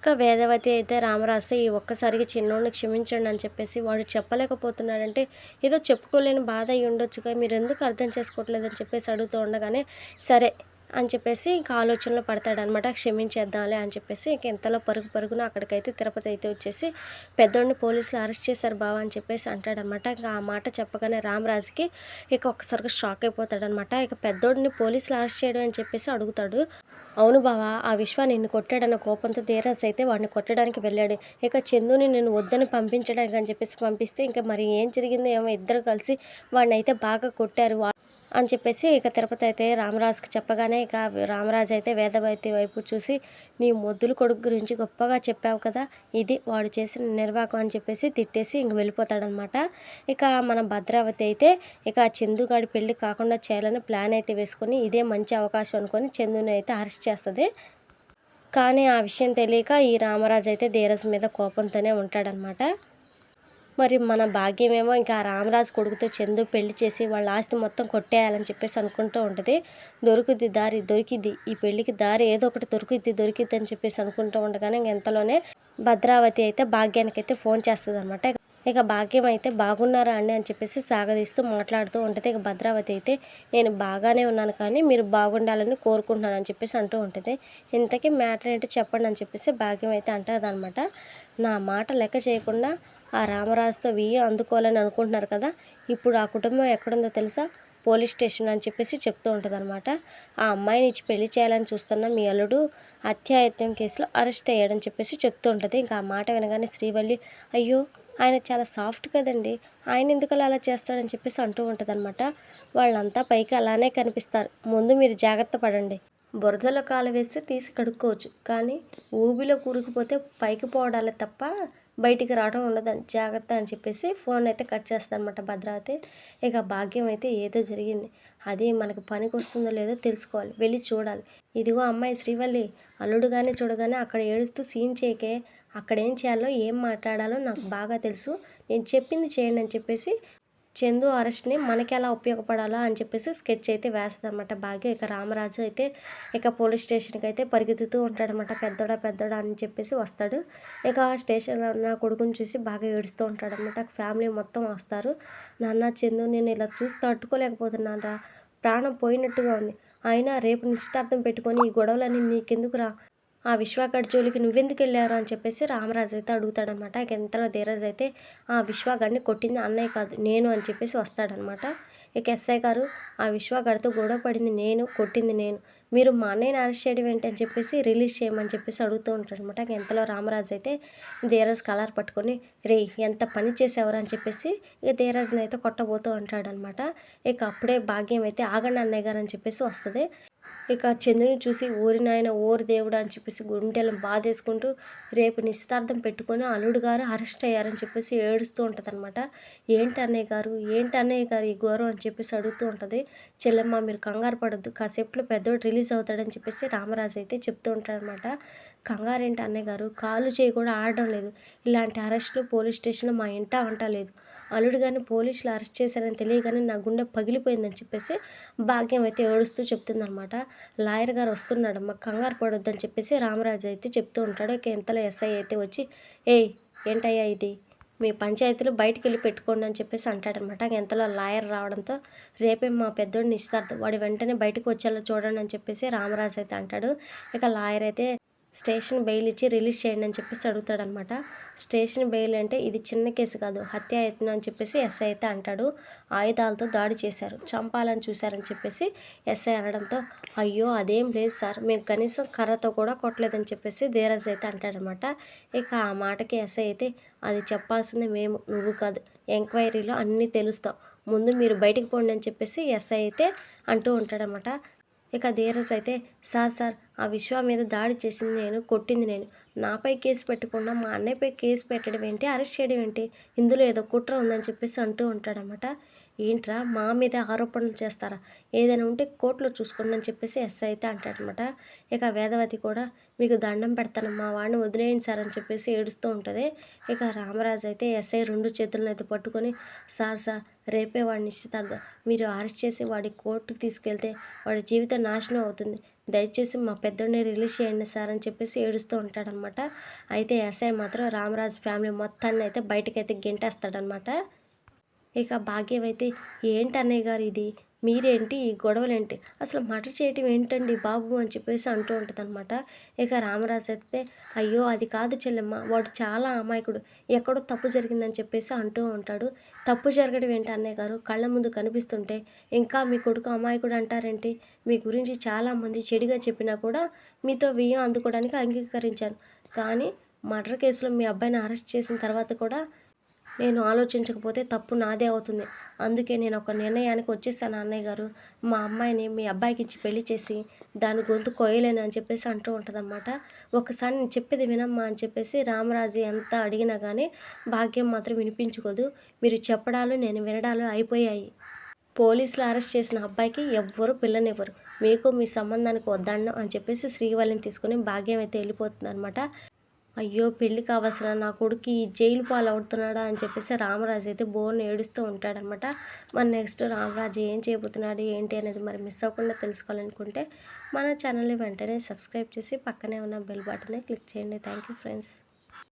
ఇంకా వేదవతి అయితే రామరాస్తే ఈ ఒక్కసారికి చిన్నోడిని క్షమించండి అని చెప్పేసి వాడు చెప్పలేకపోతున్నాడంటే ఏదో చెప్పుకోలేని బాధ అయి ఉండొచ్చుగా మీరు ఎందుకు అర్థం చేసుకోవట్లేదని చెప్పేసి అడుగుతూ ఉండగానే సరే అని చెప్పేసి ఇంకా ఆలోచనలో పడతాడనమాట క్షమించేద్దాంలే అని చెప్పేసి ఇంక ఎంతలో పరుగు పరుగున అక్కడికైతే తిరుపతి అయితే వచ్చేసి పెద్దోడిని పోలీసులు అరెస్ట్ చేశారు బావా అని చెప్పేసి అంటాడనమాట. ఇంకా ఆ మాట చెప్పగానే రామరాజుకి ఇక ఒక్కసారిగా షాక్ అయిపోతాడనమాట. ఇక పెద్దోడిని పోలీసులు అరెస్ట్ చేయడం అని చెప్పేసి అడుగుతాడు. అవును బావా ఆ విశ్వ నిన్ను కొట్టాడన్న కోపంతో ధీరజ్ అయితే వాడిని కొట్టడానికి వెళ్ళాడు. ఇక చందుని నేను వద్దని పంపించడానికి అని చెప్పేసి పంపిస్తే ఇంకా మరి ఏం జరిగిందో ఏమో ఇద్దరు కలిసి వాడిని అయితే బాగా కొట్టారు. అని చెప్పేసి ఇక తిరుపతి అయితే రామరాజుకి చెప్పగానే ఇక రామరాజు అయితే వేదవైతి వైపు చూసి నీ మొద్దుల కొడుకు గురించి గొప్పగా చెప్పావు కదా ఇది వాడు చేసిన నిర్వాకం అని చెప్పేసి తిట్టేసి ఇంక వెళ్ళిపోతాడనమాట. ఇక మన భద్రావతి అయితే ఇక చందుగాడి పెళ్ళి కాకుండా చేయాలని ప్లాన్ అయితే వేసుకొని ఇదే మంచి అవకాశం అనుకొని చందుని అయితే అరెస్ట్ చేస్తుంది. కానీ ఆ విషయం తెలియక ఈ రామరాజు అయితే ధీరజ్ మీద కోపంతోనే ఉంటాడనమాట. మరి మన భాగ్యమేమో ఇంకా రామరాజు కొడుకుతో చందు పెళ్ళి చేసి వాళ్ళ ఆస్తి మొత్తం కొట్టేయాలని చెప్పేసి అనుకుంటూ ఉంటుంది. దొరుకుద్ది దారి దొరికిద్ది. ఈ పెళ్ళికి దారి ఏదో ఒకటి దొరికిద్ది దొరికిద్ది అని చెప్పేసి అనుకుంటూ ఉండగానే ఇంక ఎంతలోనే భద్రావతి అయితే భాగ్యానికి అయితే ఫోన్ చేస్తుంది అనమాట ఇక భాగ్యం అయితే బాగున్నారా అండి అని చెప్పేసి సాగదీస్తూ మాట్లాడుతూ ఉంటుంది. ఇక భద్రావతి అయితే నేను బాగానే ఉన్నాను కానీ మీరు బాగుండాలని కోరుకుంటున్నాను అని చెప్పేసి అంటూ ఉంటుంది. ఇంతకీ మ్యాటర్ ఏంటో చెప్పండి అని చెప్పేసి భాగ్యం అయితే అంటుంది నా మాట లెక్క చేయకుండా ఆ రామరాజుతో వెయ్యి అందుకోవాలని అనుకుంటున్నారు కదా ఇప్పుడు ఆ కుటుంబం ఎక్కడుందో తెలుసా? పోలీస్ స్టేషన్ అని చెప్పేసి చెప్తూ ఉంటుందన్నమాట. ఆ అమ్మాయిని ఇచ్చి పెళ్ళి చేయాలని చూస్తున్న మీ అల్లుడు అత్యాయత్యం కేసులో అరెస్ట్ అయ్యాడని చెప్పేసి చెప్తూ ఉంటుంది. ఇంకా ఆ మాట వినగానే శ్రీవల్లి అయ్యో ఆయన చాలా సాఫ్ట్ కదండి ఆయన ఎందుకు అలా అలా చేస్తారని చెప్పేసి అంటూ ఉంటుంది అనమాట వాళ్ళంతా పైకి అలానే కనిపిస్తారు. ముందు మీరు జాగ్రత్త పడండి. బురదలో కాలు వేస్తే తీసి కడుక్కోవచ్చు. కానీ ఊబిలో కూరుకుపోతే పైకి పోవడాలే తప్ప బయటికి రావడం ఉండదు జాగ్రత్త అని చెప్పేసి ఫోన్ అయితే కట్ చేస్తానమాట భద్రావతి. ఇక భాగ్యం అయితే ఏదో జరిగింది. అది మనకు పనికి వస్తుందో లేదో తెలుసుకోవాలి. వెళ్ళి చూడాలి. ఇదిగో అమ్మాయి శ్రీవల్లి అల్లుడు కానీ చూడగానే అక్కడ ఏడుస్తూ సీన్ చేయకే అక్కడ ఏం చేయాలో ఏం మాట్లాడాలో నాకు బాగా తెలుసు. నేను చెప్పింది చేయండి అని చెప్పేసి చందు అరెస్ట్ని మనకి ఎలా ఉపయోగపడాలా అని చెప్పేసి స్కెచ్ అయితే వేస్తుందన్నమాట బాగా. ఇక రామరాజు అయితే ఇక పోలీస్ స్టేషన్కి అయితే పరిగెత్తుతూ ఉంటాడనమాట పెద్దోడా పెద్దోడా అని చెప్పేసి వస్తాడు. ఇక స్టేషన్లో ఉన్న కొడుకుని చూసి బాగా ఏడుస్తూ ఉంటాడనమాట ఫ్యామిలీ మొత్తం వస్తారు. నాన్న చందు నేను ఇలా చూసి తట్టుకోలేకపోతున్నాను రా ప్రాణం పోయినట్టుగా ఉంది. అయినా రేపు నిశ్చితార్థం పెట్టుకొని ఈ గొడవలన్నీ నీకెందుకు రా ఆ విశ్వాగడ్ జోలికి నువ్వెందుకు వెళ్ళారు అని చెప్పేసి రామరాజు అయితే అడుగుతాడనమాట. ఇక ఎంతలో ధీరజ్ అయితే ఆ విశ్వాగడ్ని కొట్టింది అన్నయ్య కాదు నేను అని చెప్పేసి వస్తాడనమాట. ఇక ఎస్ఐ గారు ఆ విశ్వాగడ్తో గొడవ పడింది నేను కొట్టింది నేను. మీరు మా అన్నయ్యని అరెస్ట్ చేయడం ఏంటి? అని చెప్పేసి రిలీజ్ చేయమని చెప్పేసి అడుగుతూ ఉంటాడనమాట. ఇక ఎంతలో రామరాజు అయితే ధీరజ్ కలర్ పట్టుకొని రే ఎంత పని చేసేవారు? అని చెప్పేసి ఇక ధీరజ్ని అయితే కొట్టబోతూ ఉంటాడనమాట. ఇక అప్పుడే భాగ్యం అయితే ఆగండి అన్నయ్య గారు అని చెప్పేసి వస్తుంది. ఇక చంద్రుని చూసి ఊరి నాయన ఓరి దేవుడు అని చెప్పేసి గుండెలను బాధేసుకుంటూ రేపు నిశ్చితార్థం పెట్టుకొని అల్లుడు గారు అరెస్ట్ అయ్యారని చెప్పేసి ఏడుస్తూ ఉంటుంది అనమాట ఏంటి అన్నయ్య గారు? ఏంటి అన్నయ్య గారు ఈ ఘోరం? అని చెప్పేసి అడుగుతూ ఉంటుంది. చెల్లెమ్మ మీరు కంగారు పడద్దు. కాసేపులో పెద్దోడు రిలీజ్ అవుతాడని చెప్పేసి రామరాజు అయితే చెప్తూ ఉంటాడనమాట కంగారేంటి అన్నయ్య గారు? కాలు చేయి కూడా ఆడడం లేదు. ఇలాంటి అరెస్టులు పోలీస్ స్టేషన్లో మా ఇంట వంట లేదు. అల్లుడు గారిని పోలీసులు అరెస్ట్ చేశారని తెలియగానే నా గుండె పగిలిపోయిందని చెప్పేసి భాగ్యం అయితే ఏడుస్తూ చెప్తుందనమాట లాయర్ గారు వస్తున్నాడమ్మ కంగారు పడొద్దని చెప్పేసి రామరాజు అయితే చెప్తూ ఉంటాడు. ఇక ఇంతలో ఎస్ఐ అయితే వచ్చి ఏయ్ ఏంటయ్యా ఇది? మీ పంచాయతీలు బయటికి వెళ్ళి పెట్టుకోండి అని చెప్పేసి అంటాడనమాట ఎంతలో లాయర్ రావడంతో రేపే మా పెద్దోడిని ఇస్తారు వాడు వెంటనే బయటకు వచ్చేలా చూడండి అని చెప్పేసి రామరాజు అయితే అంటాడు. ఇక లాయర్ అయితే స్టేషన్ బెయిల్ ఇచ్చి రిలీజ్ చేయండి అని చెప్పేసి అడుగుతాడనమాట స్టేషన్ బెయిల్ అంటే ఇది చిన్న కేసు కాదు హత్యాయత్నం అని చెప్పేసి ఎస్ఐ అయితే అంటాడు. ఆయుధాలతో దాడి చేశారు చంపాలని చూశారని చెప్పేసి ఎస్ఐ అనడంతో అయ్యో అదేం లేదు సార్ మేము కనీసం కర్రతో కూడా కొట్టలేదని చెప్పేసి ధీరజ్ అయితే అంటాడనమాట ఇక ఆ మాటకి ఎస్ఐ అయితే అది చెప్పాల్సింది మేము నువ్వు కాదు ఎంక్వైరీలో అన్నీ తెలుస్తాం ముందు మీరు బయటికి పోండి అని చెప్పేసి ఎస్ఐ అయితే అంటూ ఉంటాడనమాట ఇక ధీరజ్ అయితే సార్ సార్ ఆ విశ్వ మీద దాడి చేసింది నేను కొట్టింది నేను. నాపై కేసు పెట్టకుండా మా అన్నయ్యపై కేసు పెట్టడం ఏంటి అరెస్ట్ చేయడం ఏంటి? ఇందులో ఏదో కుట్ర ఉందని చెప్పేసి అంటూ ఉంటాడనమాట ఏంట్రా మా మీద ఆరోపణలు చేస్తారా? ఏదైనా ఉంటే కోర్టులో చూసుకోండి అని చెప్పేసి ఎస్ఐ అయితే అంటాడనమాట. ఇక వేదవతి కూడా మీకు దండం పెడతాను మా వాడిని వదిలేయండి సార్ అని చెప్పేసి ఏడుస్తూ ఉంటుంది. ఇక రామరాజు అయితే ఎస్ఐ రెండు చేతులను అయితే పట్టుకొని సార్ సార్ రేపే వాడిని నిశ్చితార్థం. మీరు అరెస్ట్ చేసి వాడి కోర్టుకు తీసుకెళ్తే వాడి జీవితం నాశనం అవుతుంది. దయచేసి మా పెద్దోడిని రిలీజ్ చేయండి సార్ అని చెప్పేసి ఏడుస్తూ ఉంటాడనమాట. అయితే ఎస్ఐ మాత్రం రామరాజు ఫ్యామిలీ మొత్తాన్ని అయితే బయటకైతే గెంటేస్తాడనమాట. ఇక భాగ్యం అయితే ఏంటి అన్నయ్య గారు ఇది? మీరేంటి? ఈ గొడవలేంటి? అసలు మటర్ చేయటం ఏంటండి బాబు అని చెప్పేసి అంటూ ఉంటుంది అనమాట ఇక రామరాజు అయితే అయ్యో అది కాదు చెల్లెమ్మ వాడు చాలా అమాయకుడు ఎక్కడో తప్పు జరిగిందని చెప్పేసి అంటూ ఉంటాడు. తప్పు జరగడం ఏంటి అన్నయ్య గారు? కళ్ళ ముందు కనిపిస్తుంటే ఇంకా మీ కొడుకు అమాయకుడు అంటారేంటి? మీ గురించి చాలామంది చెడుగా చెప్పినా కూడా మీతో వ్యయం అందుకోవడానికి అంగీకరించాను. కానీ మర్డర్ కేసులో మీ అబ్బాయిని అరెస్ట్ చేసిన తర్వాత కూడా నేను ఆలోచించకపోతే తప్పు నాదే అవుతుంది. అందుకే నేను ఒక నిర్ణయానికి వచ్చేసాను అన్నయ్య గారు. మా అమ్మాయిని మీ అబ్బాయికి ఇచ్చి పెళ్ళి చేసి దాని గొంతు కోయలేను అని చెప్పేసి అంటూ ఉంటుందన్నమాట. ఒకసారి నేను చెప్పేది వినమ్మా అని చెప్పేసి రామరాజు ఎంత అడిగినా కానీ భాగ్యం మాత్రం వినిపించుకోదు. మీరు చెప్పడాలు నేను వినడాలు అయిపోయాయి. పోలీసులు అరెస్ట్ చేసిన అబ్బాయికి ఎవ్వరు పిల్లనివ్వరు. మీకు మీ సంబంధానికి వద్దండం అని చెప్పేసి శ్రీవల్లిని తీసుకుని భాగ్యం అయితే వెళ్ళిపోతుంది అనమాట అయ్యో పెళ్ళి కావాల్సిన నా కొడుకు ఈ జైలు పాలవుతున్నాడా అని చెప్పేసి రామరాజు అయితే బోర్ని ఏడుస్తూ ఉంటాడనమాట. మరి నెక్స్ట్ రామరాజు ఏం చేయబోతున్నాడు ఏంటి అనేది మరి మిస్ అవ్వకుండా తెలుసుకోవాలనుకుంటే మన ఛానల్ని వెంటనే సబ్స్క్రైబ్ చేసి పక్కనే ఉన్న బెల్ బటన్ని క్లిక్ చేయండి. Thank you friends.